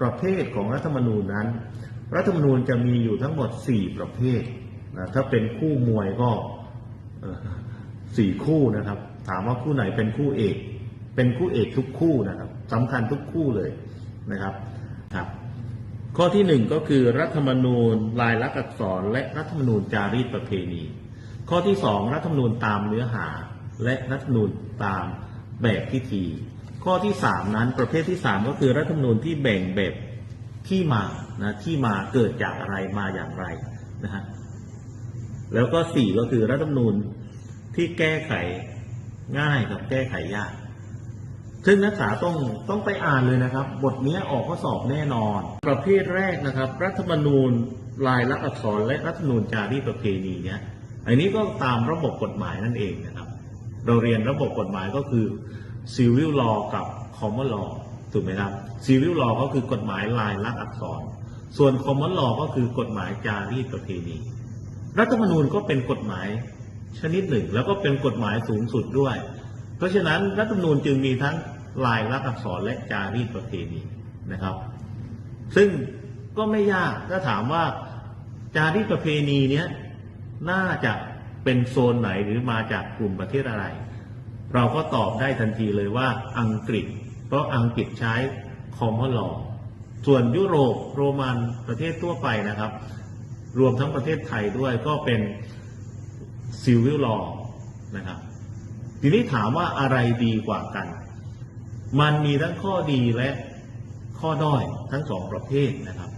ประเภทของรัฐธรรมนูญนั้น รัฐธรรมนูญจะมีอยู่ทั้งหมด 4 ประเภทนะถ้าเป็นคู่มวยก็สี่คู่นะครับ ถามว่าคู่ไหนเป็นคู่เอก เป็นคู่เอกทุกคู่นะครับสำคัญทุกคู่เลยนะครับครับข้อที่หนึ่งก็คือรัฐธรรมนูญลายลักษณ์อักษร และรัฐธรรมนูญจารีตประเพณี ข้อที่สองรัฐธรรมนูญตามเนื้อหา และรัฐธรรมนูญตามแบบพิธี ข้อที่สามนั้นประเภทที่สามก็คือรัฐธรรมนูญที่แบ่งแบบที่มานะที่มาเกิดจากอะไรมาอย่างไรนะฮะแล้วก็สี่ก็คือรัฐธรรมนูญที่แก้ไขง่ายกับแก้ไขยาก ซึ่งนักศึกษาต้องต้องไปอ่านเลยนะครับ บทนี้ออกข้อสอบแน่นอน ประเภทแรกนะครับ รัฐธรรมนูญลายลักษณ์อักษรและรัฐธรรมนูญจารีตประเพณีเนี่ยอันนี้ก็ตามระบบกฎหมายนั่นเองนะครับ เราเรียนระบบกฎหมายก็คือ civil law กับ common law ถูกไหมครับ civil law ก็คือกฎหมายลายลักษณ์อักษร ส่วน common law ก็คือกฎหมายจารีตประเพณีรัฐธรรมนูญก็เป็นกฎหมายชนิดหนึ่ง แล้วก็เป็นกฎหมายสูงสุดด้วย เพราะฉะนั้นรัฐธรรมนูญจึงมีทั้งลายลักษณ์อักษรและจารีตประเพณีนะครับ ซึ่งก็ไม่ยากถ้าถามว่าจารีตประเพณีเนี้ยน่าจะเป็นโซนไหนหรือมาจากกลุ่มประเทศอะไร เราก็ตอบได้ทันทีเลยว่าอังกฤษ เพราะอังกฤษใช้ common law ส่วนยุโรปโรมันประเทศทั่วไปนะครับ รวมทั้งประเทศไทยด้วยก็เป็น civil law นะครับ ทีนี้ถามว่าอะไรดีกว่ากัน มันมีทั้งข้อดีและข้อด้อยทั้งสองประเภทนะครับ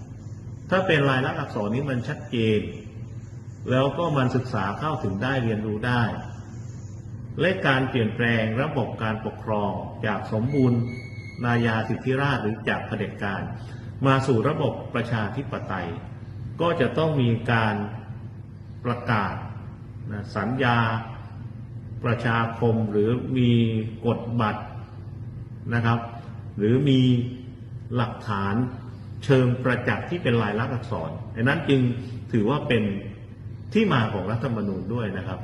ถ้าเป็นลายลักษณ์อักษรนี้มันชัดเจน แล้วก็มันศึกษาเข้าถึงได้เรียนรู้ได้ และการเปลี่ยนแปลงระบบการปกครองจากสมบูรณ์นายาสิทธิราชหรือจากเผด็จการ มาสู่ระบบประชาธิปไตย ก็จะต้องมีการประกาศนะสัญญาประชาคมหรือมีกฎบัตรนะครับ หรือมีหลักฐานเชิงประจักษ์ที่เป็นลายลักษณ์อักษรดังนั้นจึงถือว่าเป็นที่มาของรัฐธรรมนูญด้วยนะครับ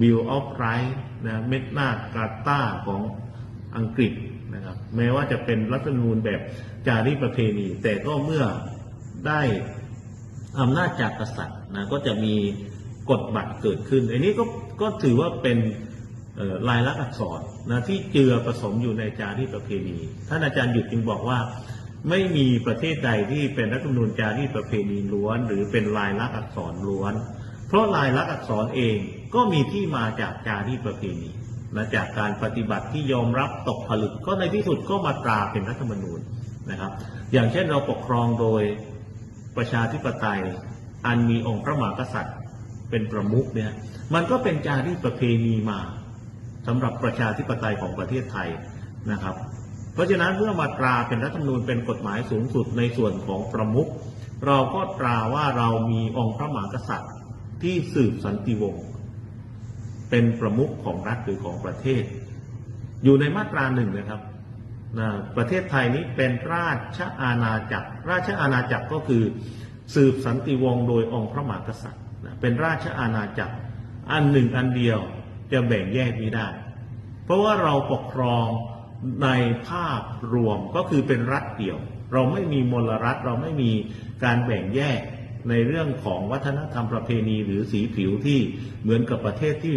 Bill of Rights นะเมกนากาตาของอังกฤษนะครับแม้ว่าจะเป็นรัฐธรรมนูญแบบจารีประเพณี แต่ก็เมื่อได้อำนาจจากกษัตริย์นะก็จะมีกฎบัตรเกิดขึ้น อันนี้ก็ก็ถือว่าเป็นลายลักษณ์อักษรนะที่เจือผสมอยู่ในจารีตประเพณี ท่านอาจารย์หยุดจึงบอกว่า ไม่มีประเทศใดที่เป็นรัฐธรรมนูญจารีตประเพณีล้วน หรือเป็นลายลักษณ์อักษรล้วน เพราะลายลักษณ์อักษรเอง ก็มีที่มาจากจารีตประเพณีและจากการปฏิบัติที่ยอมรับตกผลึกก็ในที่สุดก็มาตราเป็นรัฐธรรมนูญนะครับ อย่างเช่นเราปกครองโดยประชาธิปไตย อันมีองค์พระมหากษัตริย์เป็นประมุขเนี่ยมันก็เป็นจารีตประเพณีมาสำหรับประชาธิปไตยของประเทศไทยนะครับ เพราะฉะนั้นเมื่อมาตราเป็นรัฐธรรมนูญเป็นกฎหมายสูงสุดในส่วนของประมุขเราก็ตราว่าเรามีองค์พระมหากษัตริย์ที่สืบสันติวงศ์ เป็นประมุขของรัฐหรือของประเทศ อยู่ในมาตราหนึ่งนะครับนะประเทศไทยนี้เป็นราชอาณาจักร ราชอาณาจักรก็คือสืบสันติวงศ์โดยองค์พระมหากษัตริย์นะเป็นราชอาณาจักรอันหนึ่งอันเดียวจะแบ่งแยกไม่ได้ เพราะว่าเราปกครองในภาพรวมก็คือเป็นรัฐเดี่ยว เราไม่มีมลรัฐเราไม่มีการแบ่งแยก ในเรื่องของวัฒนธรรมประเพณีหรือสีผิวที่เหมือนกับประเทศที่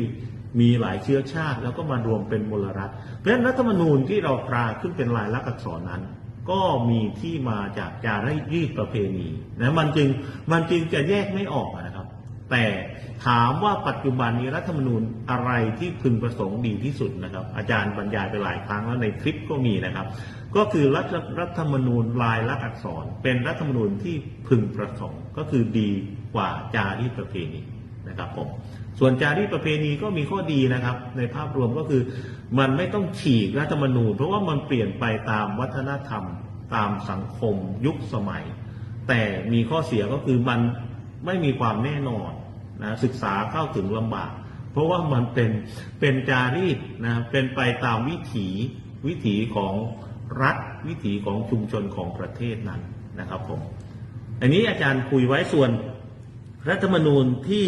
มีหลายเชื้อชาติ แล้วก็มารวมเป็นมลรัฐ เพราะฉะนั้นรัฐธรรมนูญที่เราตราขึ้นเป็นลายลักษณ์อักษรนั้น ก็มีที่มาจากจารีตประเพณีนะมันจึงมันจึงจะแยกไม่ออกนะครับ แต่ถามว่าปัจจุบันนี้รัฐธรรมนูญอะไรที่พึงประสงค์ดีที่สุดนะครับ อาจารย์บรรยายไปหลายครั้งแล้วในคลิปก็มีนะครับ ก็คือรัฐรัฐธรรมนูญลายลักษณ์อักษร เป็นรัฐธรรมนูญที่พึงประสงค์ก็คือดีกว่าจารีตประเพณีนะครับผมส่วนจารีตประเพณีก็มีข้อดีนะครับ ในภาพรวมก็คือ มันไม่ต้องฉีกรัฐธรรมนูญ เพราะว่ามันเปลี่ยนไปตามวัฒนธรรม ตามสังคม ยุคสมัย แต่มีข้อเสียก็คือมันไม่มีความแน่นอนนะศึกษาเข้าถึงลำบาก เพราะว่ามันเป็นเป็นจารีตนะเป็นไปตามวิถีวิถีของ รัฐวิถีของชุมชนของประเทศนั้นนะครับผมอันนี้อาจารย์คุยไว้ส่วนรัฐธรรมนูญที่